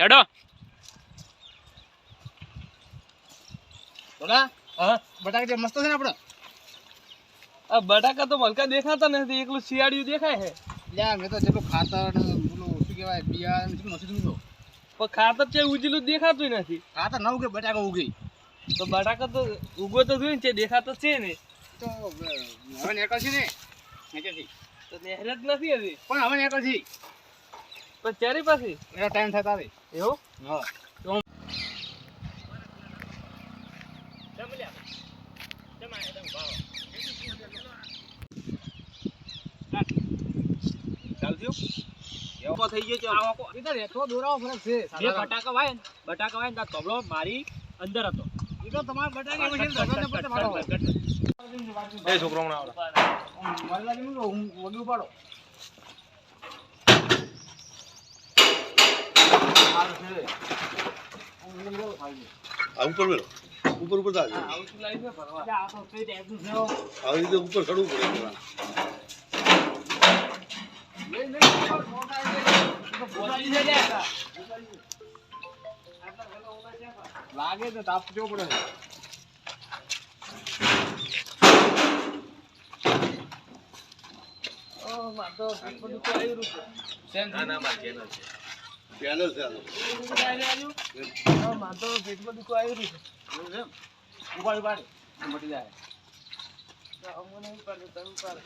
હેડો. બોલા હા બટાકા જે મસ્ત છે ને આપણે? આ બટાકા તો મલકા દેખાતા નથી એકલું શિયાળિયું દેખાય છે. લ્યા મેં તો જેટલું ખાતર બોલું શું કહેવાય બિયારણ જેટલું નથી લીધું પણ ખાતર છે ઉજલું દેખાતું નથી. ખાતર ન ઉગે બટાકા ઉગે? તો બટાકા તો ઉગો તો જોઈએ ને છે દેખાતો છે ને. તો હવે નીકળશે ને? નીચેથી તો નહેર જ નથી હજી. પણ હવે નીકળશે પણ ચારી પાછી? એનો ટાઈમ થતા રે એવું? હા. થઈ ગયો છે. તો મારી અંદર હતો. એ તો તમારા બટાકા છોકરો આવડે. આમ મારી હું વગી ઉપાડો. ઉપર મેલો ઉપર આવું રીતે ઉપર ચડવું પડે. લાગે તો તાપ જો પડે છે. ઓહ, મારે તો બધું તો આવી રહ્યું છે. પેનલ છે આ તો. બધું આવી રહ્યું? હા, મારે તો રહ્યું છે. એવું છે? ઉપાડ, ઉપાડ. મટી જાય. તો અમને નહીં પાડે, તમે પાડો.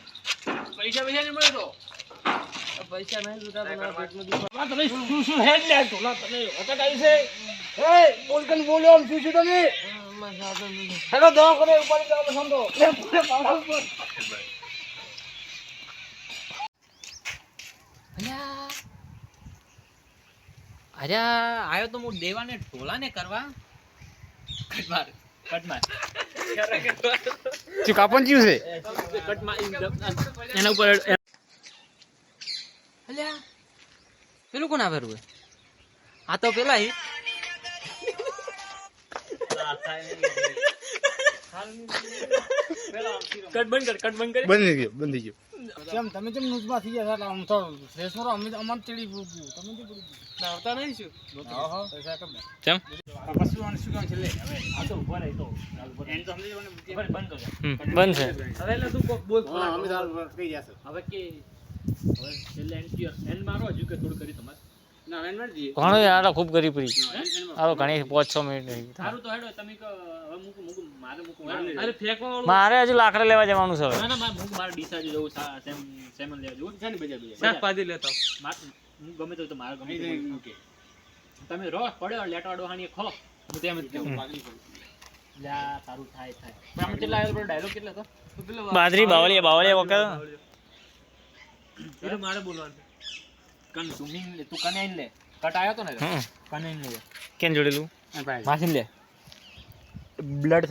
પૈસા પૈસા નહીં મળે તો પૈસા નહીં જોતા. તમે શું શું હેડ લે ઢોલા તમે અટક આવી છે એ બોલ કન બોલ્યો શું શું તમે. હેલો દવા કરે ઉપાડી દવા સમજો અરે આવ્યો તો હું દેવાને ઢોલાને કરવા. કટ માર શું કાપન ચીયું છે? કટ એના ઉપર અલ્યા પેલું કોણ આવે રૂએ? આ તો પેલા હી કટ બંધ કર કટ બંધ કર. બંધ થઈ ગયો બંધ થઈ ગયો. કેમ તમે કેમ ન્યૂઝમાં થઈ ગયા એટલે આમ તો ફ્રેશ મારો અમે અમાર ચડી પૂછ્યું તમે કેમ ના આવતા નહીં પૈસા કમ કેમ? પછી શું શું કામ છે? લે હવે આ તો ઊભા રહે તો. એમ તો સમજી જવાનું બંધ કર બંધ છે. હવે એટલે તું બોલ હા અમે સારું કહી જશે હવે કે હવે છેલ્લે એન્ડ એન્ડ મારો હજુ કે થોડું કરી તમારે. ના એન્ડ મારી દઈએ ઘણો યાર ખૂબ કરી પડી તો ઘણી પાંચ છ મિનિટ થઈ ગઈ. સારું તો હેડો તમે કહો, હવે મૂકું મૂકું મારે મૂકું અરે ફેંકવા મારે હજુ લાકડા લેવા જવાનું છે ના ના મારે મૂકું મારે ડીસા જવું સા- સેમ સેમન લેવા જવું. છે ને બીજા બીજા શાકભાજી લેતા. આવ. હું ગમે તો તો મારે ગમે તમે રો પડ્યો લેટવા ડોહાની ખો હું તેમ જ કહું. લ્યા તારું થાય થાય. પણ આમાં કેટલા આવ્યો ડાયલોગ કેટલા હતો? બાજરી બાવળીયા બાવળીયા વખત. એટલે મારે બોલવાનું. કન ઝૂમિંગ લે તું કને લે? કટ આવ્યો તો ને. લે કેમ જોડેલું? માસીન લે. બ્લડ